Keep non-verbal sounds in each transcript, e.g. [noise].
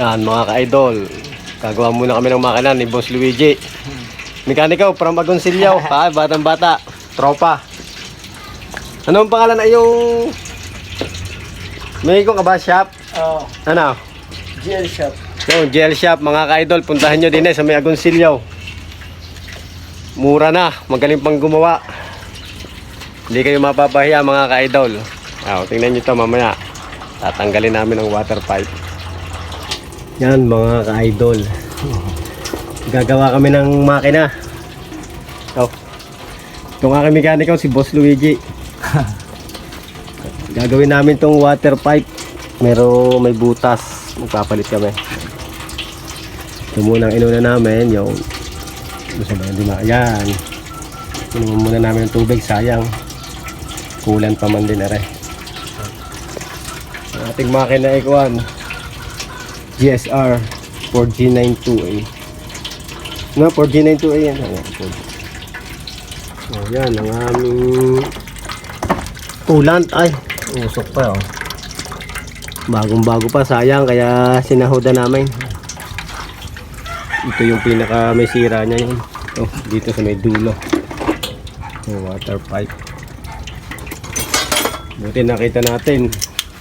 Yan mga ka-idol. Gagawa muna kami ng makina ni Boss Luigi. Mekaniko from Agoncillo. [laughs] ha, batang bata. Tropa. Ano ang pangalan ay yung... May ka ba shop? Oh, Ano? gel shop. Yung gel shop, mga ka-idol, puntahan nyo din eh sa may Agoncillo. Mura na, magaling pang gumawa. Hindi kayo mapapahiya mga ka-idol. Ah, tingnan nyo to mamaya. Tatanggalin namin ang water pipe. Yan mga ka-idol. Gagawa kami ng makina. Oh. Itong aking mekaniko si Boss Luigi. [laughs] Gagawin namin tong water pipe. Mero may butas. Magpapalit kami. Ito muna ang inuna namin, yung gusto ba hindi ma... Ayan. Inuman muna namin ng tubig, sayang. Kulan pa man din na rin. Ang ating makina ay kuhan. GSR 4G92A. No, 4G92A yan. Ayan, 4G. Oh, yan, ang aming kulant. Ay, usok pa oh. Bagong bago pa, sayang kaya sinahoda namin. Ito yung pinaka may sira niya yun. Oh, dito sa may dulo. Yung water pipe. Buti nakita natin.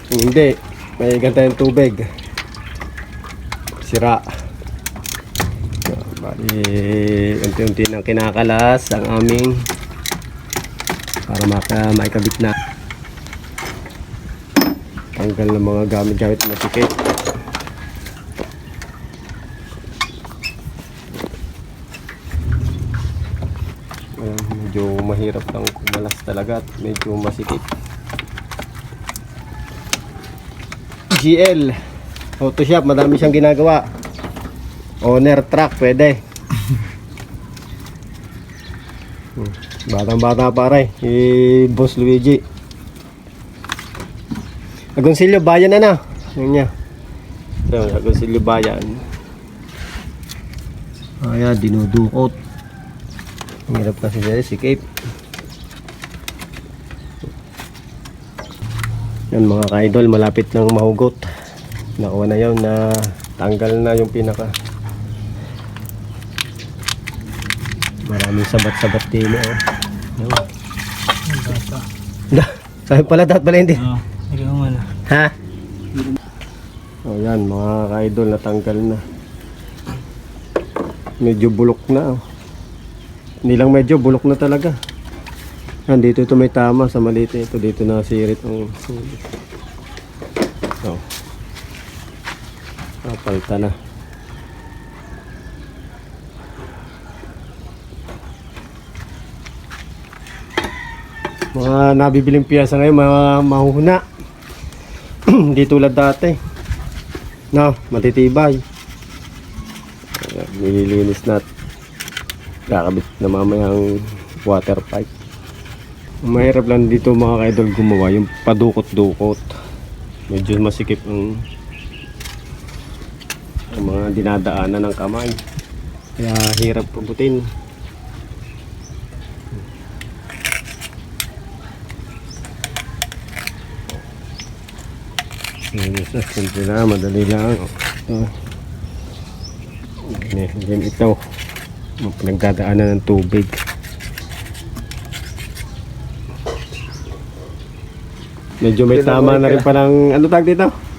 Kung hindi, may ganta yung tubig. Sira. So, bali, unti-unti nang kinakalas ang aming para maka maikabit na tanggal ng mga gamit-gamit na tikit. Medyo mahirap lang kumalas talaga at medyo masikip. GL Photoshop, madami siyang ginagawa. Owner track, pwede. Batang-bata pare, si Boss Luigi. Agoncillo, bayan na na. Yan niya. So, Agoncillo, bayan. Ayan, dinudukot. Ang hirap kasi siya, si Cape. Yan mga ka-idol, malapit nang mahugot. Nakuha na yun na tanggal na yung pinaka. Maraming sabat-sabat din eh. Yan. Da, sabi pala dapat pala hindi. Oh, ikaw mo na. Ha? O yan, mga ka-idol natanggal na. Medyo bulok na. oh. Hindi lang medyo, bulok na talaga. Yan, dito ito may tama sa maliit ito. Dito na sirit ang... Oh. Ah, palta na. Mga nabibiling piyasa ngayon, mga mahuhuna. [clears throat] Hindi tulad dati. No, matitibay. Nililinis na kakabit na mamaya ang water pipe. Mahirap lang dito mga kaidol gumawa yung padukot-dukot. Medyo masikip ang, ang mga dinadaanan ng kamay. Kaya hirap pubutin. Linis na, simple na, madali lang. Ito. Ganyan, ganyan ito. Pinagdadaanan ng tubig. Medyo may tama na rin palang, ano tag dito?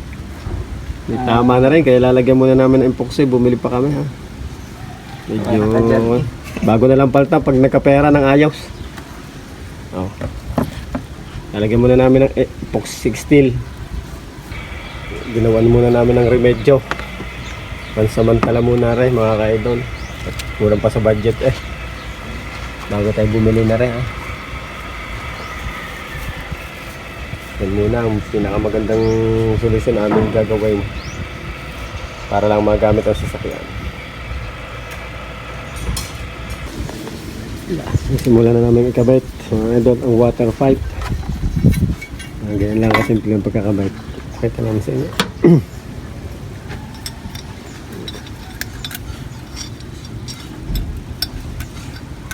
May tama na rin, kaya lalagyan muna namin ng epoxy, bumili pa kami ha. Medyo, bago na lang palta pag nagkapera ng ayos. Oh. Lalagyan muna namin ng epoxy steel ginawan muna namin ng remedyo pansamantala muna rin mga kaidol at kulang pa sa budget eh bago tayo bumili na rin ah. Yan muna ang pinakamagandang solusyon namin gagawin para lang magamit ang sasakyan simulan na namin ikabit mga idol ang water pipe Ah, ganyan lang kasimple ang pagkakabit Pakita namin sa inyo. [clears throat]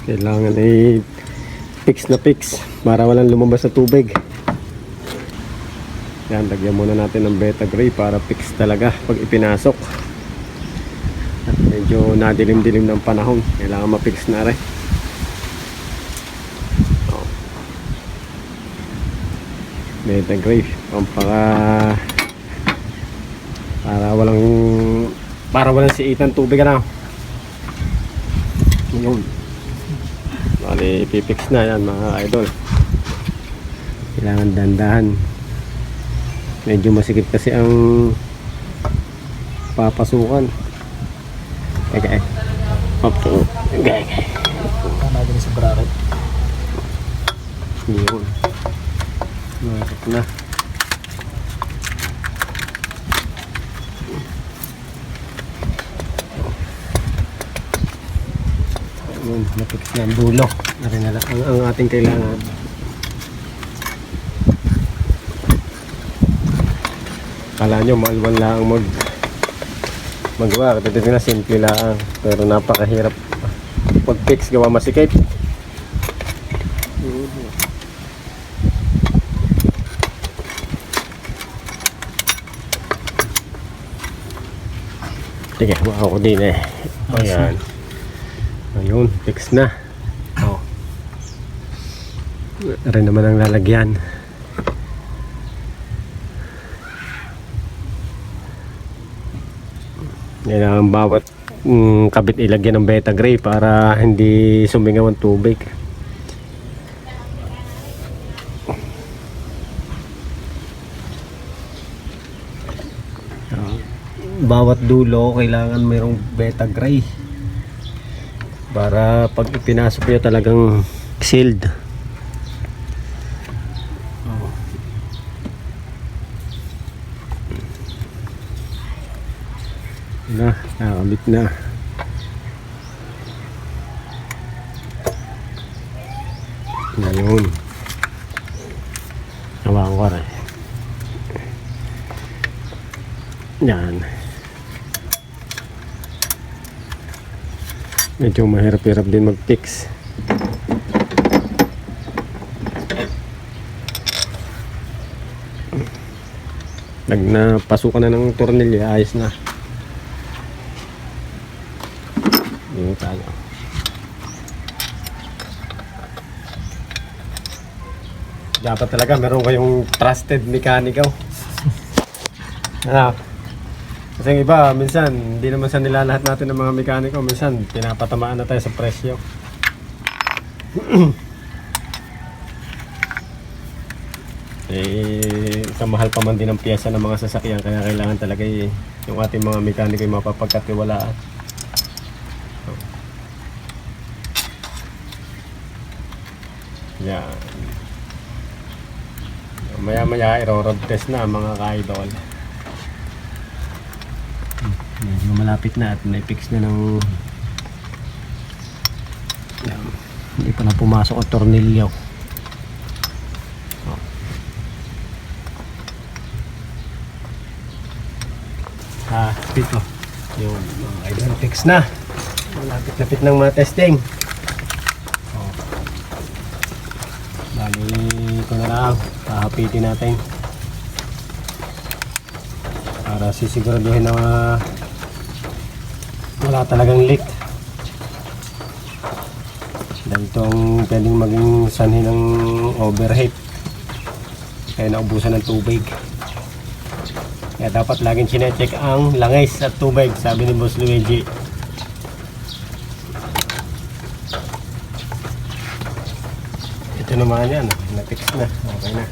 Kailangan ay fix na fix para walang lumabas sa tubig. Yan, lagyan muna natin ng beta gray para fix talaga pag ipinasok. At medyo nadilim-dilim ng panahon. Kailangan ma-fix na rin. Oh. Beta gray. Pampaka para walang para walang siitan tubig na. Yun. Bali, ipipix na yan mga idol. Kailangan dandahan. Medyo masikip kasi ang papasukan. Okay. Okay. Okay. Tama din sa bracket. Yun. Masok na. Yun, napix na ang dulo. Narin ang, ang ating kailangan. Kala nyo, maalwan lang mag magawa. Kasi na simple lang. Pero napakahirap pag-fix gawa masikip. Sige, baka ako din eh. Ayan. Ayun, fix na. Oh. Rin naman ang lalagyan. Yan bawat mm, kabit ilagyan ng beta gray para hindi sumingaw ang tubig. Bawat dulo kailangan mayroong beta gray para pag ipinasok nyo talagang sealed Oh. na nakakabit na. Ngayon. Hawakan ko rin yan. Medyo mahirap-hirap din mag-fix. Nag napasukan na ng tornilyo ayos na tayo dapat talaga meron kayong trusted mechanic oh. ano kasi yung iba, minsan, hindi naman sa nila lahat natin ng mga mekaniko. Minsan, pinapatamaan na tayo sa presyo. [clears throat] eh, kamahal pa man din ang pyesa ng mga sasakyan. Kaya kailangan talaga eh, yung ating mga mekaniko yung mapapagkatiwalaan. Yan. Maya maya, iro-road test na mga ka-idol. Medyo malapit na at na-fix na ng yan. hindi pa na pumasok ang tornilyo. Ah pito yun mga idol fix na. Malapit-lapit ng mga testing bali ito na lang. Kahapitin natin. Para sisiguraduhin na wala talagang leak. Dahil ito ang pwedeng maging sanhi ng overheat kaya naubusan ng tubig. Kaya dapat laging sinecheck ang langis at tubig sabi ni Boss Luigi naman yan na-fix na okay na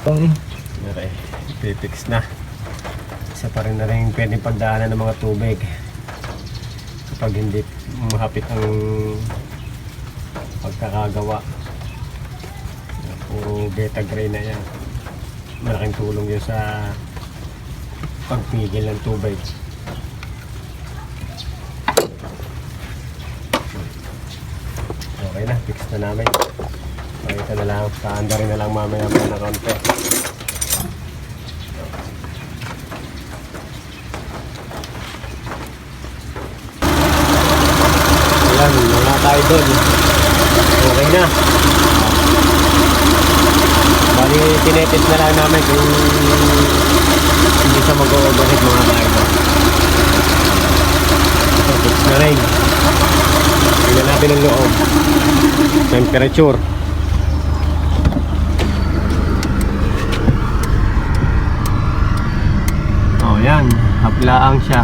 Pang Okay, ipipix na. Isa pa rin na rin pwedeng pagdaanan ng mga tubig. Kapag hindi mahapit ang pagkakagawa. Puro beta gray na yan. Malaking tulong yun sa pagpigil ng tubig. Okay na, fix na namin. Pakita na lang, paanda rin na lang mamaya pa na konti. Ayan, mga ka-idol. Okay na. Bali, tinetest na lang namin kung hindi siya mag-overheat mga ka-idol. So, fix na rin. Tingnan natin ang loob. Temperature. Oh, yan. Haplaang siya.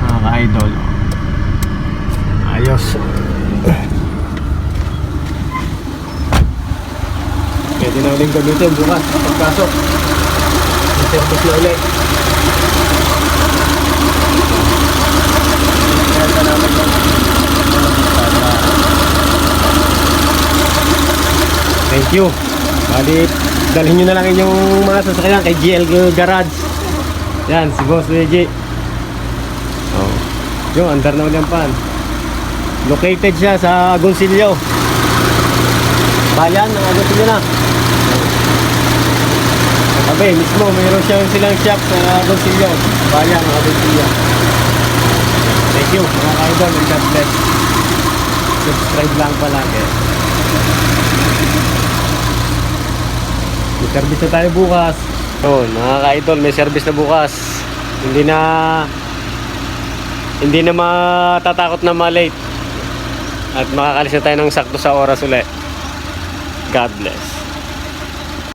Mga ka-idol. Ayos. Pwede na ulit gamitin bukas. Pagpasok. Service na ulit. Thank you. Bali, dalhin nyo na lang inyong mga sasakyan kay GL Garage. Yan, si Boss Luigi. Oh. Yung, andar na ulit pan. Located siya sa Agoncillo. Bayan ng Agoncillo na. Sabi, mismo, mayroon siya silang shop sa Agoncillo. Bayan ng Agoncillo. Thank you, mga ka-idol, and God bless. Subscribe lang palagi. Service na tayo bukas. Oh, mga ka-idol, may service na bukas. Hindi na hindi na matatakot na ma-late. At makakalis na tayo ng sakto sa oras ulit. God bless.